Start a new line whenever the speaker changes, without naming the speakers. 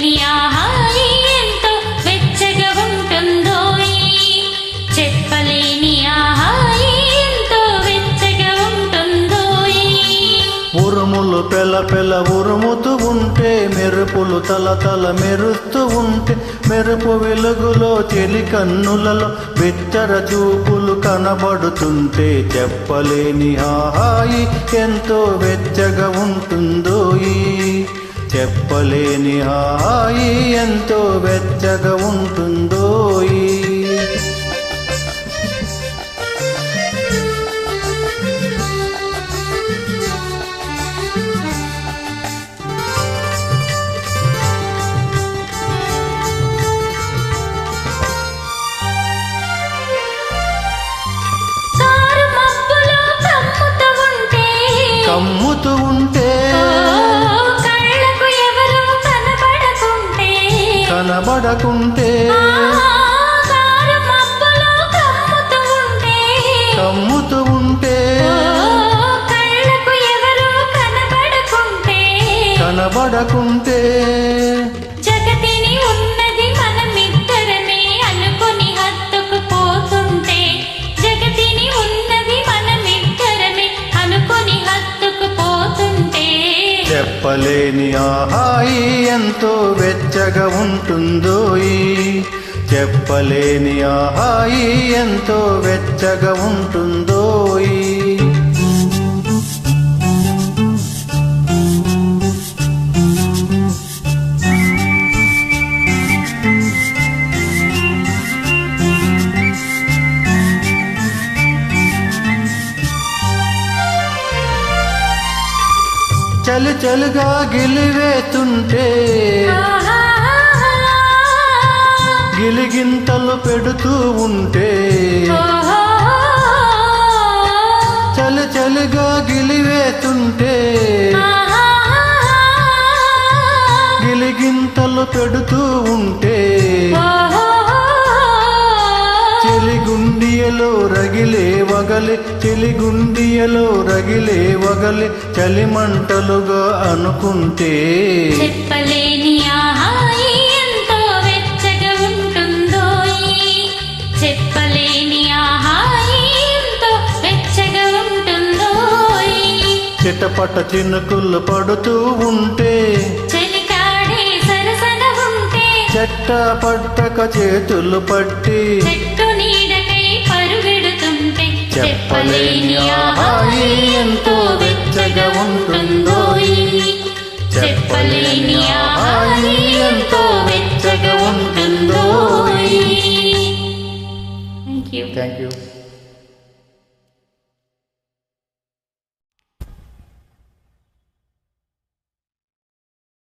లేని ఆహారి ఉరుములు పెల పెల ఉరుముతూ ఉంటే మెరుపులు తల తల మెరుస్తూ ఉంటే మెరుపు వెలుగులో చెలి కన్నులలో బిత్తర చూపులు కనబడుతుంటే చెప్పలేని హాయి ఎంతో వెచ్చగా ఉంటుంది చెప్పలేని హాయి ఎంతో వెచ్చగా ఉంటుందో ఈ
కనబడకుంటే కమ్ముతూ ఉంటే. కనబడకుంటే
చెప్పలేని ఆహాయి ఎంతో వెచ్చగా ఉంటుందో చెప్పలేని ఆహాయి ఎంతో వెచ్చగా ఉంటుందో చలి చలుగా గిలివేతుంటే గిలిగింతలు పెడుతూ ఉంటే
చలు
చలి చలిగా గిలివేతుంటే గిలిగింతలు పెడుతూ ఉంటే
ఓహో.
చెలిగుండియలో రగిలే వగలి చెలిగుండియలో రగిలే వగలి చలిమంటలుగా అనుకుంటే
చెప్పలేని ఆహాయి ఎంతో వెచ్చగా ఉంటుందో ఈ. చెప్పలేని ఆహాయి ఎంతో వెచ్చగా ఉంటుందో ఈ.
చిటపట చినుకులు పడుతూ ఉంటే
చలికాడే సరసన ఉంటే
చెట్ట పట్టక చేతులు పట్టి
చెట్టు
చెప్పలేని ఆహాయి ఎంతో వెచ్చగా ఉంటుందో.
చెప్పలేని ఆహాయి ఎంతో వెచ్చగా ఉంటుందో థ్యాంక్ యూ
థ్యాంక్ యూ